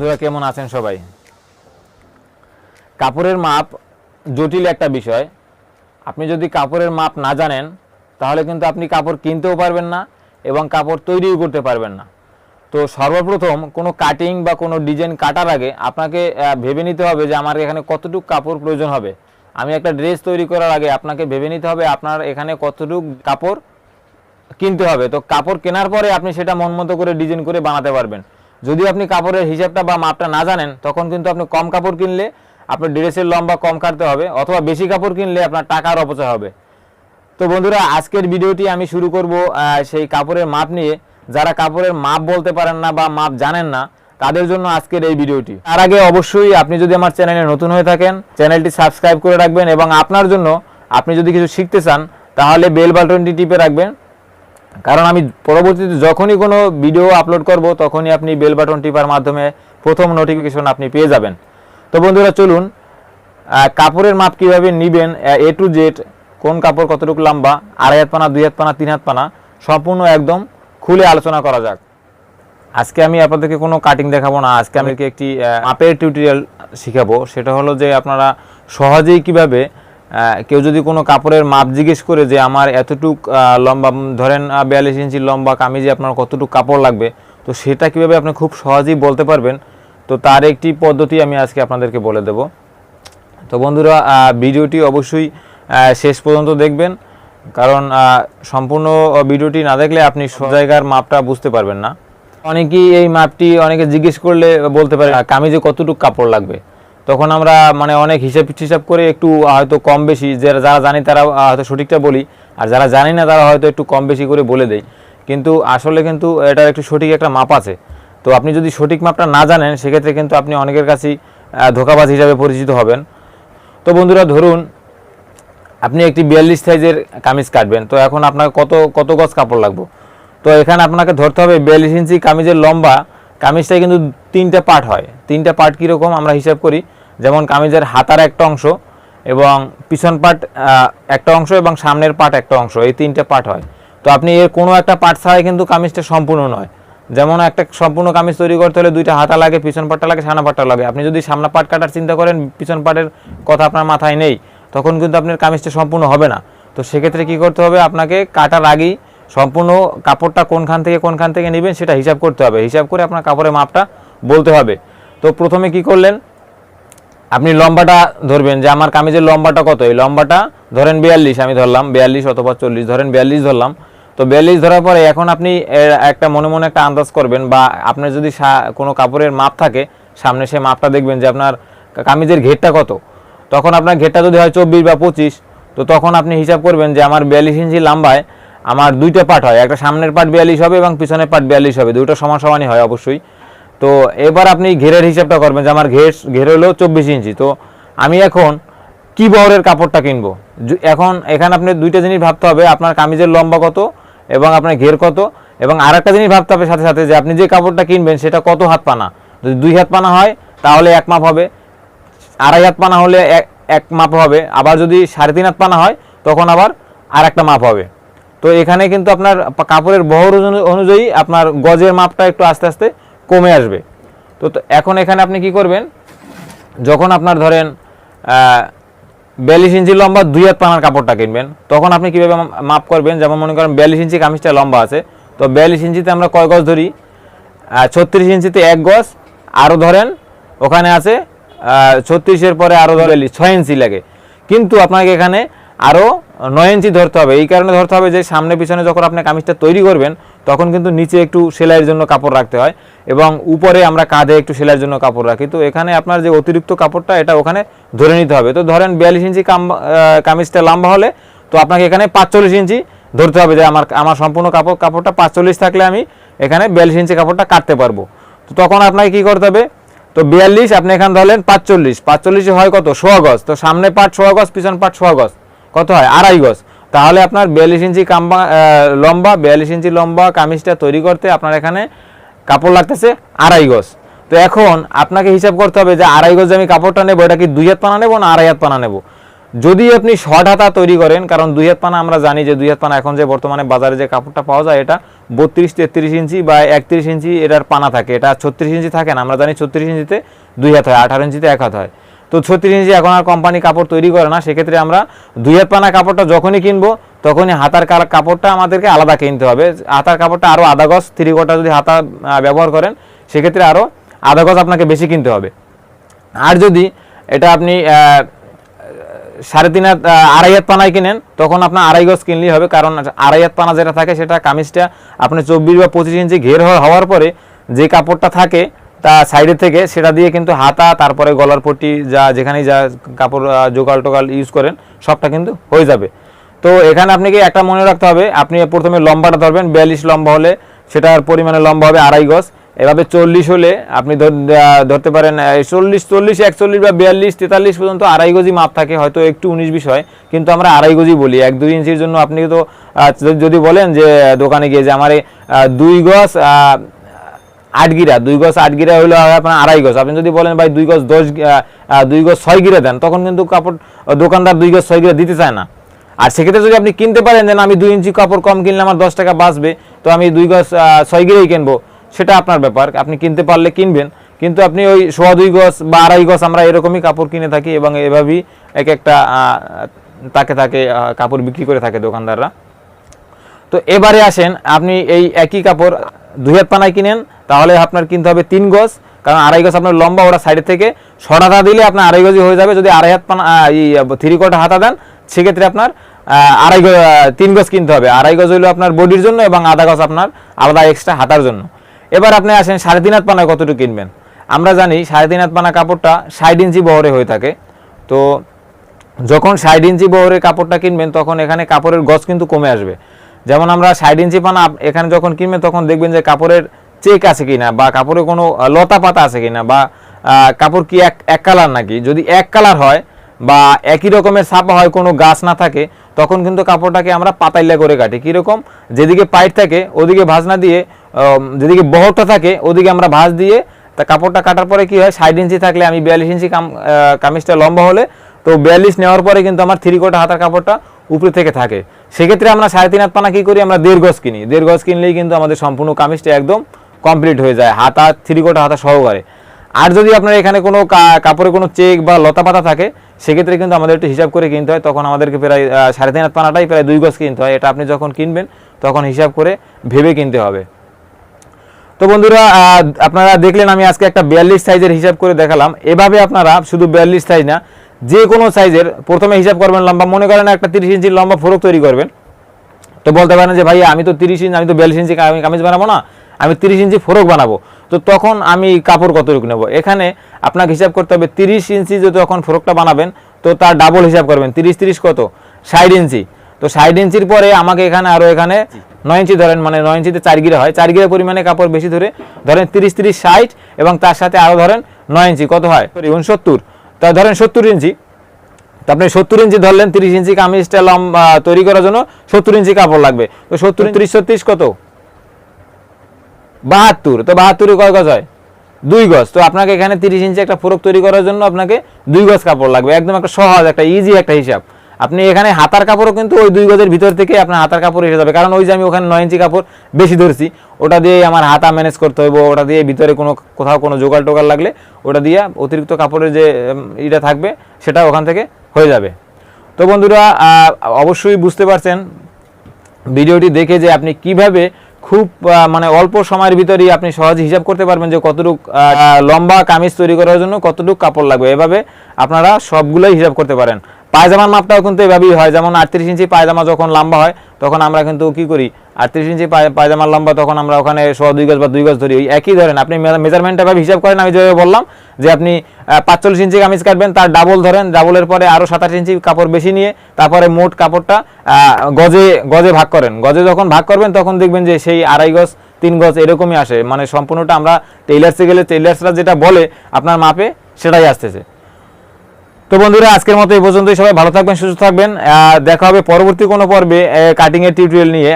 বন্ধুরা, কেমন আছেন সবাই? কাপড়ের মাপ জটিল একটা বিষয়। আপনি যদি কাপড়ের মাপ না জানেন, তাহলে কিন্তু আপনি কাপড় কিনতেও পারবেন না এবং কাপড় তৈরিও করতে পারবেন না। তো সর্বপ্রথম কোনো কাটিং বা কোনো ডিজাইন কাটার আগে আপনাকে ভেবে নিতে হবে যে আমার এখানে কতটুকু কাপড় প্রয়োজন হবে। আমি একটা ড্রেস তৈরি করার আগে আপনাকে ভেবে নিতে হবে আপনার এখানে কতটুকু কাপড় কিনতে হবে। তো কাপড় কেনার পরে আপনি সেটা মন মতো করে ডিজাইন করে বানাতে পারবেন। যদি আপনি কাপড়ের হিসাবটা বা মাপটা না জানেন, তখন কিন্তু আপনি কম কাপড় কিনলে আপনার ড্রেসের লম্বা কম কাটতে হবে, অথবা বেশি কাপড় কিনলে আপনার টাকার অপচয় হবে। তো বন্ধুরা, আজকের ভিডিওটি আমি শুরু করব সেই কাপড়ের মাপ নিয়ে। যারা কাপড়ের মাপ বলতে পারেন না বা মাপ জানেন না, তাদের জন্য আজকের এই ভিডিওটি। তার আগে অবশ্যই আপনি যদি আমার চ্যানেলে নতুন হয়ে থাকেন, চ্যানেলটি সাবস্ক্রাইব করে রাখবেন এবং আপনার জন্য আপনি যদি কিছু শিখতে চান, তাহলে বেল বাটনটি টিপে রাখবেন। কারণ আমি পরবর্তীতে যখনই কোনো ভিডিও আপলোড করব তখনই আপনি বেল বাটন টিপার মাধ্যমে প্রথম নোটিফিকেশন আপনি পেয়ে যাবেন। তো বন্ধুরা চলুন কাপড়ের মাপ কীভাবে নেবেন এ টু জেড কোন কাপড় কতটুকু লম্বা আড়াই হাত পানা দুই হাত পানা তিন হাত পানা সম্পূর্ণ একদম খুলে আলোচনা করা যাক। আজকে আমি আপনাদেরকে কোনো কাটিং দেখাবো না আজকে আমি একটি মাপের টিউটোরিয়াল শিখাবো। সেটা হলো যে আপনারা সহজেই কীভাবে কেউ যদি কোনো কাপড়ের মাপ জিজ্ঞেস করে যে আমার এতটুক লম্বা ধরেন বিয়াল্লিশ ইঞ্চি লম্বা কামিজে আপনার কতটুকু কাপড় লাগবে, তো সেটা কীভাবে আপনি খুব সহজেই বলতে পারবেন, তো তার একটি পদ্ধতি আমি আজকে আপনাদেরকে বলে দেব। তো বন্ধুরা ভিডিওটি অবশ্যই শেষ পর্যন্ত দেখবেন, কারণ সম্পূর্ণ ভিডিওটি না দেখলে আপনি সব জায়গার মাপটা বুঝতে পারবেন না। অনেকেই এই মাপটি, অনেকে জিজ্ঞেস করলে বলতে পারে, কামিজে কতটুকু কাপড় লাগবে? তখন আমরা মানে অনেক হিসাব হিসাব করে একটু হয়তো কম বেশি যারা যারা জানি তারা হয়তো সঠিকটা বলি, আর যারা জানি না তারা হয়তো একটু কম বেশি করে বলে দেয়। কিন্তু আসলে কিন্তু এটার একটু সঠিক একটা মাপ আছে। তো আপনি যদি সঠিক মাপটা না জানেন, সেক্ষেত্রে কিন্তু আপনি অনেকের কাছেই ধোঁকাবাজ হিসাবে পরিচিত হবেন। তো বন্ধুরা, ধরুন আপনি একটি বিয়াল্লিশ সাইজের কামিজ কাটবেন, তো এখন আপনার কত কত গজ কাপড় লাগবে? তো এখানে আপনাকে ধরতে হবে বিয়াল্লিশ ইঞ্চি কামিজের লম্বা কামিজটাই কিন্তু তিনটা পার্ট হয়। তিনটা পার্ট কীরকম আমরা হিসাব করি? যেমন কামিজের হাতার একটা অংশ এবং পিছন পার্ট একটা অংশ এবং সামনের পার্ট একটা অংশ, এই তিনটে পার্ট হয়। তো আপনি এর কোনো একটা পার্ট ছাড়াই কিন্তু কামিজটা সম্পূর্ণ নয়। যেমন একটা সম্পূর্ণ কামিজ তৈরি করতে হলে দুইটা হাতা লাগে, পিছন পাটটা লাগে সামনা পাটটা লাগে। আপনি যদি সামনা পাট কাটার চিন্তা করেন, পিছন পাটের কথা আপনার মাথায় নেই, তখন কিন্তু আপনার কামিজটা সম্পূর্ণ হবে না। তো সেক্ষেত্রে কি করতে হবে, আপনাকে কাটার আগেই সম্পূর্ণ কাপড়টা কোনখান থেকে কোনখান থেকে নেবেন সেটা হিসাব করতে হবে। হিসাব করে আপনার কাপড়ের মাপটা বলতে হবে। তো প্রথমে কি করলেন আপনি লম্বাটা ধরবেন, যে আমার কামিজের লম্বাটা কত? এই লম্বাটা ধরেন বিয়াল্লিশ, আমি ধরলাম বিয়াল্লিশ অথবা চল্লিশ, ধরেন বিয়াল্লিশ ধরলাম। তো বিয়াল্লিশ ধরার পরে এখন আপনি একটা মনে মনে একটা আন্দাজ করবেন বা আপনার যদি কোনো কাপড়ের মাপ থাকে, সামনে সে মাপটা দেখবেন যে আপনার কামিজের ঘেরটা কত? তখন আপনার ঘেরটা যদি হয় চব্বিশ বা পঁচিশ, তো তখন আপনি হিসাব করবেন যে আমার বিয়াল্লিশ ইঞ্চি লম্বায় আমার দুইটা পার্ট হয়, একটা সামনের পার্ট বিয়াল্লিশ হবে এবং পিছনের পার্ট বিয়াল্লিশ হবে দুটো সমান সমানই হয় অবশ্যই। তো এবার আপনি ঘেরের হিসাবটা করবেন যে আমার ঘের ঘের হলো চব্বিশ ইঞ্চি। তো আমি এখন কি বহরের কাপড়টা কিনবো? এখন, এখানে আপনি দুইটা জিনিস ভাবতে হবে, আপনার কামিজের লম্বা কত এবং আপনার ঘের কত এবং আর একটা জিনিস ভাবতে হবে সাথে সাথে যে আপনি যে কাপড়টা কিনবেন সেটা কত হাত পানা? যদি দুই হাত পানা হয়, তাহলে এক মাপ হবে। আড়াই হাত পানা হলে এক- মাপ হবে। আবার যদি সাড়ে তিন হাত পানা হয়, তখন আবার আর একটা মাপ হবে। তো এখানে কিন্তু আপনার কাপড়ের বহর অনু- অনুযায়ী আপনার গজের মাপটা একটু আস্তে আস্তে কমে আসবে। তো এখন এখানে আপনি কি করবেন? যখন আপনার ধরেন বিয়াল্লিশ ইঞ্চি লম্বা দুই হাত পানার কাপড়টা কিনবেন, তখন আপনি কীভাবে মাপ করবেন? যেমন মনে করেন বিয়াল্লিশ ইঞ্চি কামিজটা লম্বা আছে, তো বিয়াল্লিশ ইঞ্চিতে আমরা কয় গজ ধরি? ছত্রিশ ইঞ্চিতে এক গজ আরও ধরেন, ওখানে আছে ছত্রিশের পরে আরও ধরে ছয় ইঞ্চি লাগে। কিন্তু আপনাকে এখানে আরও নয় ইঞ্চি ধরতে হবে। এই কারণে ধরতে হবে যে, সামনে পিছনে যখন আপনি কামিজটা তৈরি করবেন, তখন কিন্তু নিচে একটু সেলাইয়ের জন্য কাপড় রাখতে হয় এবং উপরে আমরা কাঁধে একটু সেলাইয়ের জন্য কাপড় রাখি। তো এখানে আপনার যে অতিরিক্ত কাপড়টা, এটা ওখানে ধরে নিতে হবে। তো ধরেন বিয়াল্লিশ ইঞ্চি কাম কামিজটা লম্বা হলে, তো আপনাকে এখানে পাঁচচল্লিশ ইঞ্চি ধরতে হবে যে, আমার আমার সম্পূর্ণ কাপড়, কাপড়টা পাঁচচল্লিশ থাকলে আমি এখানে বিয়াল্লিশ ইঞ্চি কাপড়টা কাটতে পারব। তো তখন আপনাকে কি করতে হবে? তো বিয়াল্লিশ, আপনি এখানে ধরলেন পাঁচচল্লিশ। পাঁচচল্লিশে হয় কত? সোয়া গজ। তো সামনে পাট সোয়া গজ, পিছন পাট সোয়া গজ। কত হয়? আড়াই গজ। তাহলে আপনার বিয়াল্লিশ ইঞ্চি কাম্বা লম্বা, বিয়াল্লিশ ইঞ্চি লম্বা কামিজটা তৈরি করতে আপনার এখানে কাপড় লাগতেছে আড়াই গজ। তো এখন আপনাকে হিসাব করতে হবে যে আড়াই গজ আমি কাপড়টা নেব, এটা কি দুই হাত পানা নেব না আড়াই হাত পানা নেব? যদি আপনি শর্ট হাতা তৈরি করেন, কারণ দুই হাত পানা আমরা জানি যে দুই হাত পানা এখন যে বর্তমানে বাজারে যে কাপড়টা পাওয়া যায়, এটা বত্রিশ, তেত্রিশ ইঞ্চি বা একত্রিশ ইঞ্চি এটার পানা থাকে। এটা ছত্রিশ ইঞ্চি থাকে না, আমরা জানি ছত্রিশ ইঞ্চিতে দুই হাত হয়, আঠারো ইঞ্চিতে এক হাত হয়। তো ছত্রিশ ইঞ্চি এখন আর কোম্পানি কাপড় তৈরি করে না, সেক্ষেত্রে আমরা দুই হাত পানা কাপড়টা যখনই কিনবো, তখনই হাতার কাপড়টা আমাদেরকে আলাদা কিনতে হবে। হাতার কাপড়টা আরও আধা গজ থ্রি কোটা যদি হাতা ব্যবহার করেন, সেক্ষেত্রে আরও আধা গজ আপনাকে বেশি কিনতে হবে। আর যদি এটা আপনি সাড়ে তিন হাত আড়াই হাত পানায় কিনেন, তখন আপনার আড়াই গজ কিনলেই হবে। কারণ আড়াই হাত পানা যেটা থাকে, সেটা কামিজটা আপনি চব্বিশ বা পঁচিশ ইঞ্চি ঘের হওয়া- হওয়ার পরে যে কাপড়টা থাকে তা সাইডের থেকে সেটা দিয়ে কিন্তু হাতা, তারপরে গলার পট্টি, যা যেখানেই যা কাপড় জোগাল টোগাল ইউজ করেন, সবটা কিন্তু হয়ে যাবে। তো এখানে আপনাকে একটা মনে রাখতে হবে, আপনি প্রথমে লম্বাটা ধরবেন, বিয়াল্লিশ লম্বা হলে সেটার পরিমাণে লম্বা হবে আড়াই গজ। এভাবে চল্লিশ হলে আপনি ধর- ধরতে পারেন চল্লিশ চল্লিশ, একচল্লিশ বা বিয়াল্লিশ, তেতাল্লিশ পর্যন্ত আড়াই গজি মাপ থাকে, হয়তো একটু উনিশ, বিশ হয়, কিন্তু আমরা আড়াই গজি বলি, এক, দুই ইঞ্চির জন্য আপনি তো যদি বলেন যে দোকানে গিয়ে যে আমার দুই গজ আট গিরা দুই গজ আট গিরা হলো আপনার আড়াই গজ। আপনি যদি বলেন ভাই দুই গজ দশ দুই গজ ছয় গিরা দেন তখন কিন্তু কাপড় দোকানদার দুই গজ ছয় গিরা দিতে চায় না। আর সেক্ষেত্রে যদি আপনি কিনতে পারেন যে না, আমি দুই ইঞ্চি কাপড় কম কিনলে আমার দশ টাকা বাঁচবে তো আমি দুই গজ ছয় গিরেই কিনবো। সেটা আপনার ব্যাপার। আপনি কিনতে পারলে কিনবেন কিন্তু আপনি ওই সোয়া দুই গজ বা আড়াই গজ আমরা এরকমই কাপড় কিনে থাকি এবং এভাবেই এক একটা তাকে তাকে কাপড় বিক্রি করে থাকে দোকানদাররা। তো এবারে আসেন আপনি এই একই কাপড় দুই হাত পানায় কিনেন তাহলে আপনার কিনতে হবে তিন গজ, কারণ আড়াই গজ আপনার লম্বা ওরা সাইডে থেকে। সরাতা দিলে আপনার আড়াই গজই হয়ে যাবে, যদি আড়াই হাত থ্রি কোয়ার্টার হাতা দেন, সেক্ষেত্রে আপনার আড়াই গজ তিন গজ কিনতে হবে। আড়াই গজ হইল আপনার বডির জন্য এবং আধা গজ আপনার আলাদা এক্সট্রা হাতার জন্য। এবার আপনি আসেন, সাড়ে তিন হাত পানায় কতটুকু কিনবেন? আমরা জানি সাড়ে তিন হাত পানা কাপড়টা ষাট ইঞ্চি বহরে হয়ে থাকে। তো যখন ষাট ইঞ্চি বহরের কাপড়টা কিনবেন, তখন এখানে কাপড়ের গজ কিন্তু কমে আসবে। যেমন আমরা ষাট ইঞ্চি পানা, এখানে যখন কিনবেন, তখন দেখবেন যে কাপড়ের চেক আছে কিনা বা কাপড়ে কোনো লতা পাতা আছে কিনা বা কাপড় কি এক এক কালার নাকি? যদি এক কালার হয় বা একই রকমের ছাপা হয়, কোনো গাছ না থাকে, তখন কিন্তু কাপড়টাকে আমরা পাতাইলা করে কাটি। কীরকম? যেদিকে পাইট থাকে, ওদিকে ভাঁজ না দিয়ে যেদিকে বহরটা থাকে, ওদিকে আমরা ভাঁজ দিয়ে, তা কাপড়টা কাটার পরে কি হয় ষাট ইঞ্চি থাকলে আমি বিয়াল্লিশ ইঞ্চি কাম কামিজটা লম্বা হলে, তো বিয়াল্লিশ নেওয়ার পরে কিন্তু আমার থ্রি কোটা হাতার কাপড়টা উপরে থেকে থাকে। সেক্ষেত্রে আমরা সাড়ে তিন হাত পানা কি করি? আমরা দেড় গজ কিনি। দেড় গজ কিনলেই কিন্তু আমাদের সম্পূর্ণ কামিজটা একদম কমপ্লিট হয়ে যায়, হাতা থ্রি কোটা হাতা সহকারে। আর যদি আপনার এখানে কোনো কাপড়ে কোনো চেক বা লতা পাতা থাকে, সেক্ষেত্রে কিন্তু আমাদের একটু হিসাব করে কিনতে হয়। তখন আমাদেরকে প্রায় সাড়ে তিন হাত পানাটাই প্রায় দুই গজ কিনতে হয়। এটা আপনি যখন কিনবেন, তখন হিসাব করে ভেবে কিনতে হবে। তো বন্ধুরা আপনারা দেখলেন আমি আজকে একটা বিয়াল্লিশ সাইজের হিসাব করে দেখালাম। এভাবে আপনারা শুধু বিয়াল্লিশ সাইজ না যে কোনো সাইজের প্রথমে হিসাব করবেন লম্বা। মনে করেন একটা তিরিশ ইঞ্চির লম্বা ফরক তৈরি করবেন। তো বলতে পারেন যে ভাই আমি তো তিরিশ ইঞ্চি, আমি তো বিয়াল্লিশ ইঞ্চি কামিজ বানাবো না? আমি তিরিশ ইঞ্চি ফরক বানাবো। তো তখন আমি কাপড় কতটুকু নেব? এখানে আপনাকে হিসাব করতে হবে, তিরিশ ইঞ্চি যদি তখন ফরকটা বানাবেন, তো তার ডাবল হিসাব করবেন, তিরিশ তিরিশ কত? ষাট ইঞ্চি। তো ষাট ইঞ্চির পরে আমাকে এখানে আরও এখানে নয় ইঞ্চি ধরেন মানে নয় ইঞ্চিতে চার গিরা হয়, চার গিরা পরিমাণে কাপড় বেশি ধরে ধরেন তিরিশ তিরিশ, ষাট এবং তার সাথে আরও ধরেন নয় ইঞ্চি, কত হয়? সরি, উনসত্তর। তা ধরেন সত্তর ইঞ্চি। তো আপনি সত্তর ইঞ্চি ধরলেন, তিরিশ ইঞ্চি কামিজটা লম্বা, তৈরি করার জন্য সত্তর ইঞ্চি কাপড় লাগবে। তো সত্তর, ত্রিশ, ছত্রিশ কত? বাহাত্তর, তো বাহাত্তরে কয় গজ হয়? দুই গজ। তো আপনাকে এখানে তিরিশ ইঞ্চি একটা ফোরক তৈরি করার জন্য আপনাকে দুই গজ কাপড় লাগবে। একদম একটা সহজ, একটা ইজি একটা হিসাব। আপনি এখানে হাতার কাপড়ও কিন্তু ওই দুই গজের ভিতর থেকে আপনার হাতার কাপড় এসে যাবে। কারণ ওই যে আমি ওখানে নয় ইঞ্চি কাপড় বেশি ধরছি, ওটা দিয়ে আমার হাতা ম্যানেজ করতে হইব, ওটা দিয়ে ভিতরে কোনো, কোথাও কোনো জোগাড় টোগাড় লাগলে ওটা দিয়ে অতিরিক্ত কাপড়ের যে ইটা থাকবে, সেটা ওখান থেকে হয়ে যাবে। তো বন্ধুরা অবশ্যই বুঝতে পারছেন, ভিডিওটি দেখে যে আপনি কীভাবে খুব মানে অল্প সময়ের ভিতরেই আপনি সহজে হিসাব করতে পারবেন যে কতটুক লম্বা কামিজ তৈরি করার জন্য কতটুক কাপড় লাগবে। এভাবে আপনারা সবগুলোই হিসাব করতে পারেন। পায়জামার মাপটাও কিন্তু এভাবেই হয়। যেমন আটত্রিশ ইঞ্চি পায়জামা যখন লম্বা হয় তখন আমরা কিন্তু কি করি? আটত্রিশ ইঞ্চি পায়- পায়জামার লম্বা তখন আমরা ওখানে শ দুই গজ বা দুই গজ ধরি। ওই একই ধরেন, আপনি মেজারমেন্টটা ভাবে হিসাব করেন, আমি যেভাবে বললাম যে আপনি পাঁচচল্লিশ ইঞ্চি কামিজ কাটবেন, তার ডাবল ধরেন ডাবলের পরে আরও সাতাশ ইঞ্চি কাপড় বেশি নিয়ে তারপরে মোট কাপড়টা গজে গজে ভাগ করেন। গজে যখন ভাগ করবেন, তখন দেখবেন যে সেই আড়াই গজ, তিন গজ এরকমই আসে। মানে সম্পূর্ণটা আমরা টেইলার্সে গেলে টেইলার্সরা যেটা বলে, আপনার মাপে সেটাই আসতেছে। তো বন্ধুরা, আজকের মতো এই পর্যন্তই। সবাই ভালো থাকবেন, সুস্থ থাকবেন। দেখা হবে পরবর্তী কোনো পর্বে কাটিংয়ের টিউটোরিয়াল নিয়ে।